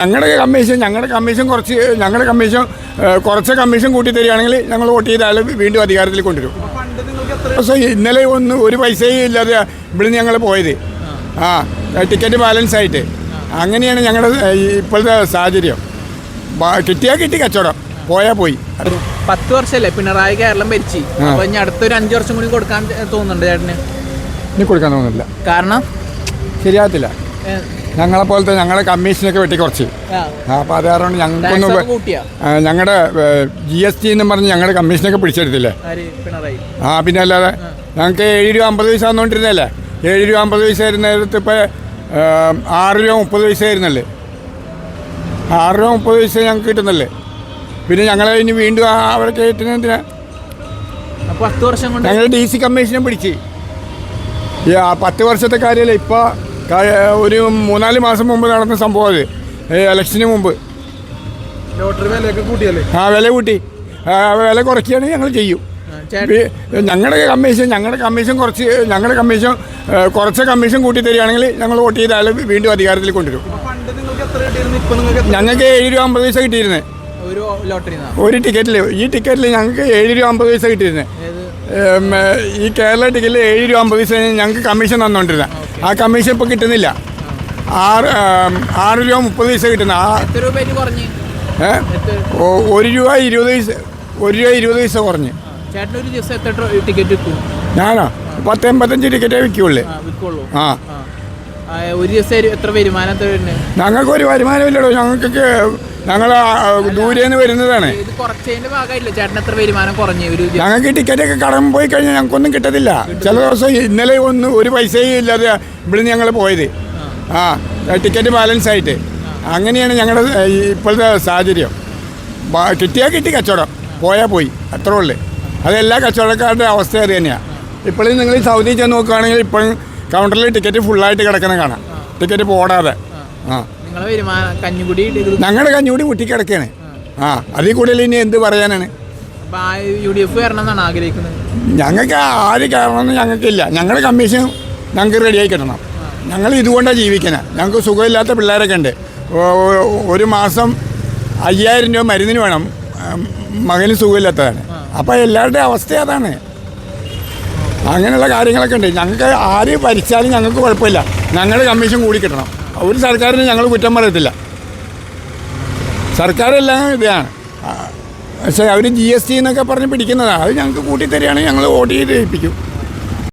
ഞങ്ങളുടെ കമ്മീഷൻ ഞങ്ങളുടെ കമ്മീഷൻ കുറച്ച് ഞങ്ങളുടെ കമ്മീഷൻ കുറച്ച് കമ്മീഷൻ കൂട്ടി തരികയാണെങ്കിൽ ഞങ്ങൾ വോട്ട് ചെയ്താൽ വീണ്ടും അധികാരത്തിൽ കൊണ്ടുവരും. പക്ഷേ ഇന്നലെ ഒന്ന് ഒരു പൈസയും ഇല്ലാതെ ഇവിടുന്ന് ഞങ്ങൾ പോയത്. ആ ടിക്കറ്റ് ബാലൻസ് ആയിട്ട്. അങ്ങനെയാണ് ഞങ്ങളുടെ ഇപ്പോഴത്തെ സാഹചര്യം. കിട്ടിയാൽ കിട്ടി കച്ചവടം. പോയാൽ പോയി. പത്ത് വർഷമല്ലേ പിണറായി കേരളം ഭരിച്ചു. അപ്പോൾ അപ്പൊ ഇനി അടുത്തൊരു അഞ്ചു വർഷം കൂടി കൊടുക്കാൻ തോന്നുന്നുണ്ട് ചേട്ടന്? ഇനി കൊടുക്കാൻ തോന്നുന്നില്ല. കാരണം? ശരിയാകത്തില്ല. ഞങ്ങളെ പോലത്തെ ഞങ്ങളെ കമ്മീഷനൊക്കെ വെട്ടിക്കുറച്ച് അപ്പൊ അപ്പോൾ അത് കാരണം ഞങ്ങൾക്കൊന്നും ഞങ്ങളുടെ ജി എസ് ടി എന്നും പറഞ്ഞ് ഞങ്ങളുടെ കമ്മീഷനൊക്കെ പിടിച്ചെടുത്തില്ലേ? ആ പിന്നെ അല്ലാതെ ഞങ്ങൾക്ക് ഏഴ് രൂപ അമ്പത് പൈസ വന്നുകൊണ്ടിരുന്നല്ലേ ഏഴ് രൂപ അമ്പത് പൈസ ആയിരുന്ന നേരത്ത് ഇപ്പോൾ ആറ് രൂപ മുപ്പത് പൈസ ആയിരുന്നല്ലേ? ആറ് രൂപ മുപ്പത് പൈസ ഞങ്ങൾക്ക് കിട്ടുന്നല്ലേ? പിന്നെ ഞങ്ങളെ ഇനി വീണ്ടും അവരെ കയറ്റുന്ന എന്തിനാ? പത്ത് വർഷം കൊണ്ട് ഞങ്ങൾ ഡി സി കമ്മീഷനെ പിടിച്ച്. പത്ത് വർഷത്തെ കാര്യമല്ല ഇപ്പോൾ ഒരു മൂന്നാൽ മാസം മുമ്പ് നടന്ന സംഭവം അത്. ഇലക്ഷന് മുമ്പ്. ലോട്ടറി വിലയൊക്കെ കൂട്ടിയല്ലേ? ആ വില കൂട്ടി. വില കുറയ്ക്കുകയാണെങ്കിൽ ഞങ്ങൾ ചെയ്യും. ഞങ്ങളുടെ കമ്മീഷൻ ഞങ്ങളുടെ കമ്മീഷൻ കുറച്ച് ഞങ്ങളുടെ കമ്മീഷൻ കുറച്ച് കമ്മീഷൻ കൂട്ടി തരികയാണെങ്കിൽ ഞങ്ങൾ വോട്ട് ചെയ്താൽ വീണ്ടും അധികാരത്തിൽ കൊണ്ടുവരും. കിട്ടിയിരുന്നു? ഞങ്ങൾക്ക് ഏഴ് രൂപ അമ്പത് പൈസ കിട്ടിയിരുന്നത് ഒരു ടിക്കറ്റിൽ ഈ ടിക്കറ്റിൽ ഞങ്ങൾക്ക് ഏഴ് രൂപ അമ്പത് പൈസ കിട്ടിയിരുന്നത് ഏഹ്, ഈ കേരള ടിക്കറ്റിൽ ഏഴ് രൂപ അമ്പത് പൈസ ഞങ്ങൾക്ക് കമ്മീഷൻ തന്നുകൊണ്ടിരുന്നത് ആ കമ്മീഷൻ ഇപ്പോൾ കിട്ടുന്നില്ല. ആറ് ആറ് രൂപ മുപ്പത് പൈസ കിട്ടുന്ന. ആ ഒരു രൂപ ഇരുപത് പൈസ ഒരു രൂപ ഇരുപത് പൈസ കുറഞ്ഞ്. ഞാനോ? പത്ത് എൺപത്തഞ്ച് ടിക്കറ്റേ വിൽക്കുള്ളൂ. ആ. ഒരു ദിവസം എത്ര വരുമാനം ഞങ്ങൾക്ക് ഒരു വരുമാനമില്ലടോ. ഞങ്ങൾക്കൊക്കെ ഞങ്ങൾ നിന്ന് വരുന്നതാണ്. ഞങ്ങൾക്ക് ടിക്കറ്റ് ഒക്കെ ഞങ്ങൾക്ക് കടം പോയി കഴിഞ്ഞാൽ ഞങ്ങൾക്കൊന്നും കിട്ടത്തില്ല. ചില ദിവസം ഇന്നലെ ഒന്ന് ഒരു പൈസയും ഇല്ലാതെ ഇവിടുന്ന് ഞങ്ങൾ പോയത്. ആ. ടിക്കറ്റ് ബാലൻസ് ആയിട്ട്. അങ്ങനെയാണ് ഞങ്ങളുടെ ഇപ്പോഴത്തെ സാഹചര്യം. കിട്ടിയാൽ കിട്ടി കച്ചവടം. പോയാൽ പോയി. അത്രേ ഉള്ളു. അത് എല്ലാ കച്ചവടക്കാരുടെ അവസ്ഥ അത് തന്നെയാണ് ഇപ്പോഴും നിങ്ങൾ സൗദി ചെന്ന് നോക്കുകയാണെങ്കിൽ ഇപ്പോഴും കൗണ്ടറിൽ ടിക്കറ്റ് ഫുള്ളായിട്ട് കിടക്കുന്ന കാണാം. ടിക്കറ്റ് പോടാതെ. ആ. വരുമാനം കഞ്ഞുകുടി ഞങ്ങളുടെ കഞ്ഞൂടി മുട്ടിക്കിടക്കാണ് ആ. അതിൽ കൂടുതൽ ഇനി എന്ത് പറയാനാണ്? യു ഡി എഫ് ആഗ്രഹിക്കുന്നത്. ഞങ്ങൾക്ക് ആര് കയറണമെന്ന് ഞങ്ങൾക്കില്ല. ഞങ്ങളുടെ കമ്മീഷൻ ഞങ്ങൾക്ക് റെഡിയായി കിട്ടണം. ഞങ്ങൾ ഇതുകൊണ്ടാണ് ജീവിക്കുന്നത് ഞങ്ങൾക്ക് സുഖമില്ലാത്ത പിള്ളേരൊക്കെ ഉണ്ട്. ഒരു മാസം അയ്യായിരം രൂപ മരുന്നിന് വേണം. മകന് സുഖമില്ലാത്തതാണ്. അപ്പോൾ എല്ലാവരുടെയും അവസ്ഥ അതാണ്. അങ്ങനെയുള്ള കാര്യങ്ങളൊക്കെ ഉണ്ട്. ഞങ്ങൾക്ക് ആര് ഭരിച്ചാലും ഞങ്ങൾക്ക് കുഴപ്പമില്ല. ഞങ്ങളുടെ കമ്മീഷൻ കൂടി കിട്ടണം. ഒരു സർക്കാരിന് ഞങ്ങൾ കുറ്റം പറയത്തില്ല. സർക്കാരെല്ലാം ഇതാണ്. പക്ഷേ അവർ ജി എസ് ടി എന്നൊക്കെ പറഞ്ഞ് പിടിക്കുന്നതാണ് അത് ഞങ്ങൾക്ക് കൂട്ടി തരികയാണെങ്കിൽ ഞങ്ങൾ വോട്ട് ചെയ്ത് ജയിപ്പിക്കും.